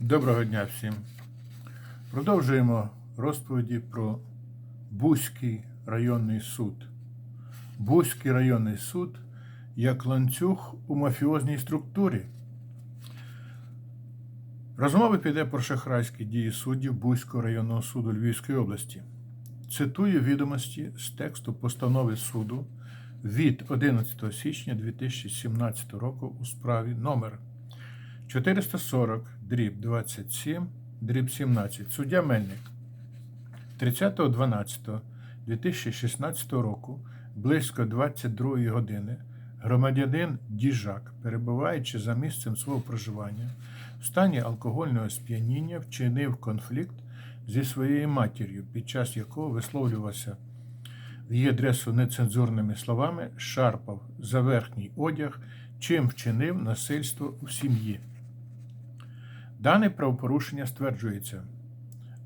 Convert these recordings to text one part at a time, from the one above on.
Доброго дня всім. Продовжуємо розповіді про Бузький районний суд. Бузький районний суд як ланцюг у мафіозній структурі. Розмова піде про шахрайські дії суддів Бузького районного суду Львівської області. Цитую відомості з тексту постанови суду від 11 січня 2017 року у справі номер 440 дріб 27 дріб 17. Суддя Мельник 30.12.2016 року близько 22 години громадянин Діжак, перебуваючи за місцем свого проживання в стані алкогольного сп'яніння, вчинив конфлікт зі своєю матір'ю, під час якого висловлювався в її адресу нецензурними словами, шарпав за верхній одяг, чим вчинив насильство в сім'ї. Дане правопорушення стверджується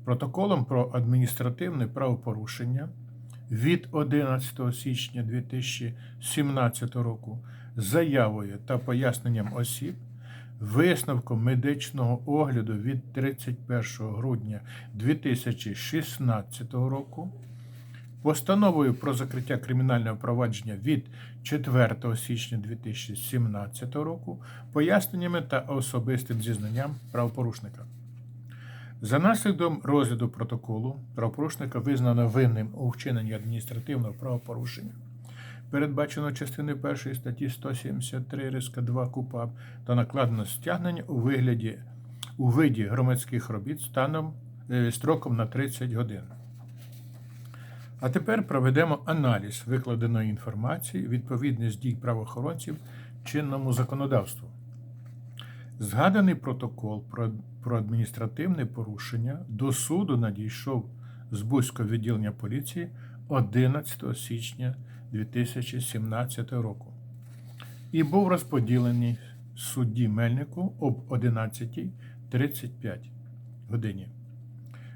протоколом про адміністративне правопорушення від 11 січня 2017 року заявою та поясненням осіб, висновком медичного огляду від 31 грудня 2016 року, Постановою про закриття кримінального провадження від 4 січня 2017 року, поясненнями та особистим зізнанням правопорушника. За наслідком розгляду протоколу правопорушника визнано винним у вчиненні адміністративного правопорушення, передбачено частиною 1 статті 173 риска 2 КУПАП та накладено стягнення у вигляді у виді громадських робіт станом е, строком на 30 годин. А тепер проведемо аналіз викладеної інформації, відповідність дій правоохоронців чинному законодавству. Згаданий протокол про, адміністративне порушення до суду надійшов з Бузького відділення поліції 11 січня 2017 року і був розподілений судді Мельнику об 11.35 годині.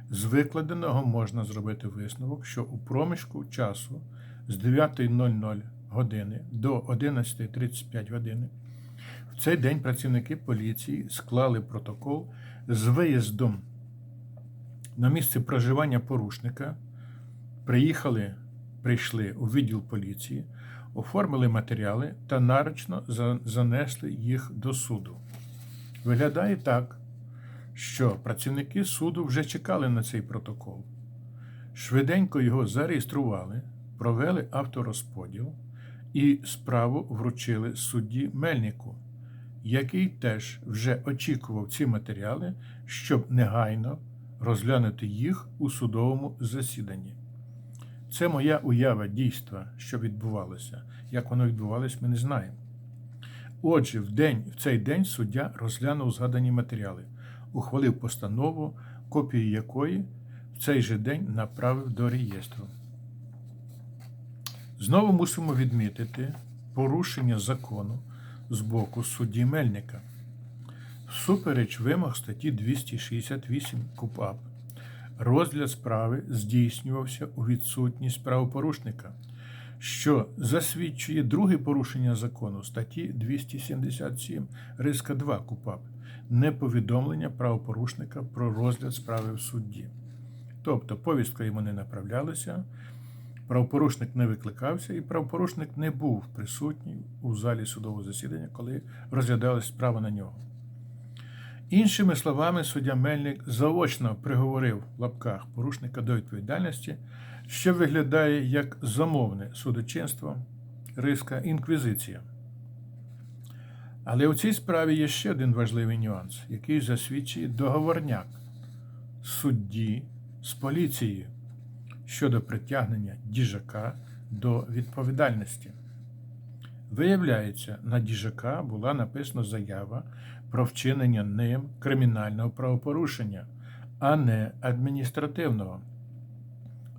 З викладеного можна зробити висновок, що у проміжку часу з 9.00 години до 11.35 години в цей день працівники поліції склали протокол з виїздом на місце проживання порушника, приїхали, прийшли у відділ поліції, оформили матеріали та нарочно занесли їх до суду. Виглядає так що працівники суду вже чекали на цей протокол. Швиденько його зареєстрували, провели авторозподіл і справу вручили судді Мельнику, який теж вже очікував ці матеріали, щоб негайно розглянути їх у судовому засіданні. Це моя уява дійства, що відбувалося. Як воно відбувалось, ми не знаємо. Отже, в, день, в цей день суддя розглянув згадані матеріали, ухвалив постанову, копію якої в цей же день направив до реєстру. Знову мусимо відмітити порушення закону з боку судді Мельника. Всупереч вимог статті 268 КУПАП, розгляд справи здійснювався у відсутність правопорушника, що засвідчує друге порушення закону статті 277 риска 2 КУПАП неповідомлення правопорушника про розгляд справи в суді. Тобто повістка йому не направлялася, правопорушник не викликався, і правопорушник не був присутній у залі судового засідання, коли розглядалась справа на нього. Іншими словами, суддя Мельник заочно приговорив в лапках порушника до відповідальності, що виглядає як замовне судочинство, риска інквізиція. Але у цій справі є ще один важливий нюанс, який засвідчує договорняк судді з поліцією щодо притягнення діжака до відповідальності. Виявляється, на діжака була написана заява про вчинення ним кримінального правопорушення, а не адміністративного.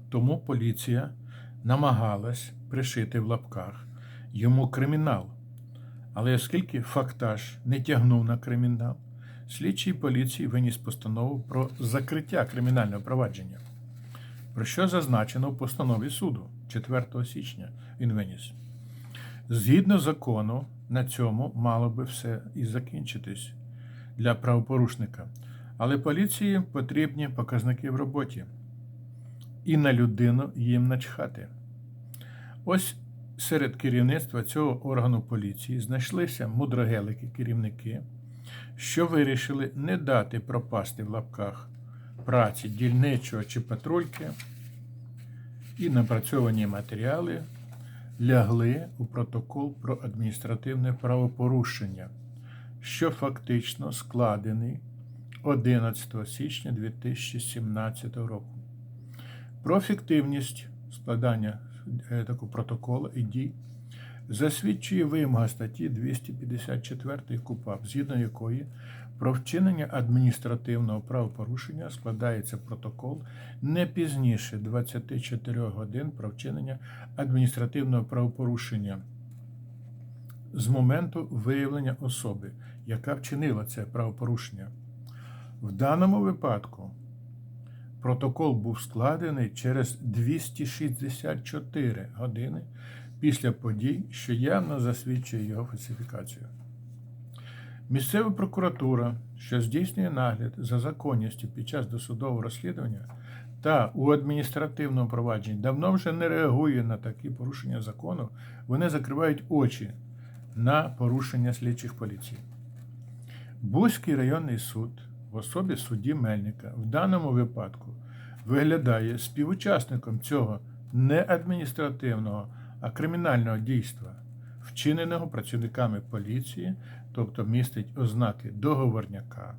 Тому поліція намагалась пришити в лапках йому кримінал. Але оскільки фактаж не тягнув на кримінал, слідчий поліції виніс постанову про закриття кримінального провадження, про що зазначено в постанові суду 4 січня він виніс. Згідно закону, на цьому мало би все і закінчитись для правопорушника. Але поліції потрібні показники в роботі. І на людину їм начхати. Ось серед керівництва цього органу поліції знайшлися мудрогелики керівники, що вирішили не дати пропасти в лапках праці дільничого чи патрульки, і напрацьовані матеріали лягли у протокол про адміністративне правопорушення, що фактично складений 11 січня 2017 року. Про ефективність складання е, такого протоколу і дій засвідчує вимога статті 254 КУПАП, згідно якої про вчинення адміністративного правопорушення складається протокол не пізніше 24 годин про вчинення адміністративного правопорушення з моменту виявлення особи, яка вчинила це правопорушення. В даному випадку протокол був складений через 264 години після подій, що явно засвідчує його фальсифікацію. Місцева прокуратура, що здійснює нагляд за законністю під час досудового розслідування та у адміністративному провадженні давно вже не реагує на такі порушення закону, вони закривають очі на порушення слідчих поліції. Бузький районний суд в особі судді Мельника в даному випадку виглядає співучасником цього не адміністративного, а кримінального дійства, вчиненого працівниками поліції, тобто містить ознаки договорняка.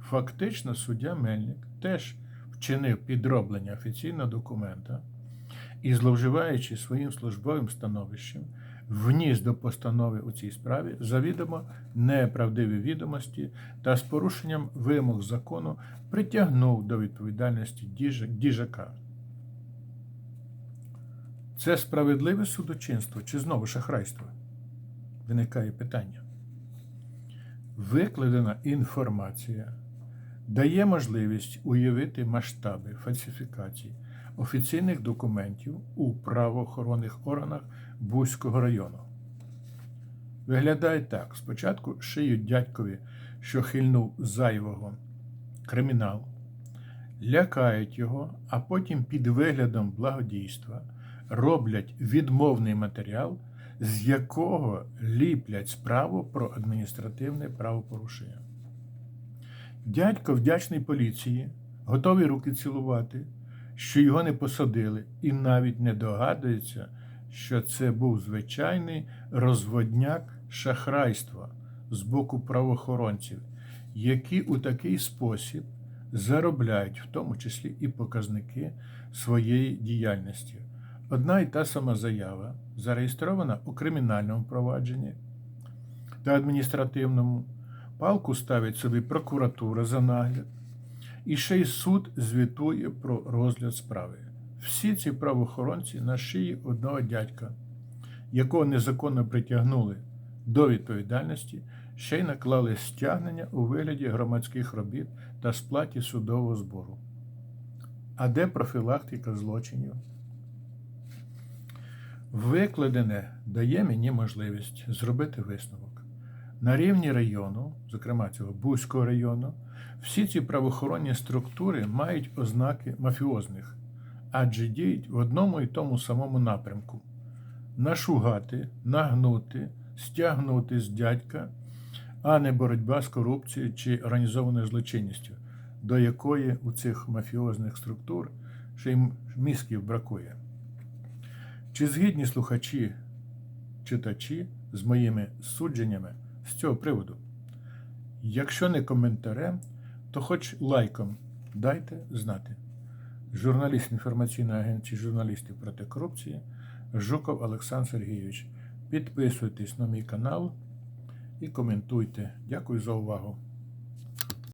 Фактично, суддя Мельник теж вчинив підроблення офіційного документа і, зловживаючи своїм службовим становищем, вніс до постанови у цій справі завідомо неправдиві відомості та з порушенням вимог закону притягнув до відповідальності діжака. Це справедливе судочинство чи знову шахрайство? Виникає питання. Викладена інформація дає можливість уявити масштаби фальсифікацій офіційних документів у правоохоронних органах Бузького району. Виглядає так: спочатку шиють дядькові, що хильнув зайвого кримінал, лякають його, а потім під виглядом благодійства роблять відмовний матеріал, з якого ліплять справу про адміністративне правопорушення. Дядько вдячний поліції, готовий руки цілувати, що його не посадили, і навіть не догадується, що це був звичайний розводняк шахрайства з боку правоохоронців, які у такий спосіб заробляють, в тому числі і показники своєї діяльності. Одна і та сама заява зареєстрована у кримінальному провадженні та адміністративному. Палку ставить собі прокуратура за нагляд, і ще й суд звітує про розгляд справи. Всі ці правоохоронці на шиї одного дядька, якого незаконно притягнули до відповідальності, ще й наклали стягнення у вигляді громадських робіт та сплаті судового збору. А де профілактика злочинів? Викладене дає мені можливість зробити висновок. На рівні району, зокрема цього Бузького району, всі ці правоохоронні структури мають ознаки мафіозних, адже діють в одному і тому самому напрямку: нашугати, нагнути, стягнути з дядька, а не боротьба з корупцією чи організованою злочинністю, до якої у цих мафіозних структур ще й мізків бракує. Чи згідні слухачі, читачі з моїми судженнями з цього приводу? Якщо не коментарем, то хоч лайком дайте знати. Журналіст інформаційної агенції журналістів проти корупції Жуков Олександр Сергійович. Підписуйтесь на мій канал і коментуйте. Дякую за увагу.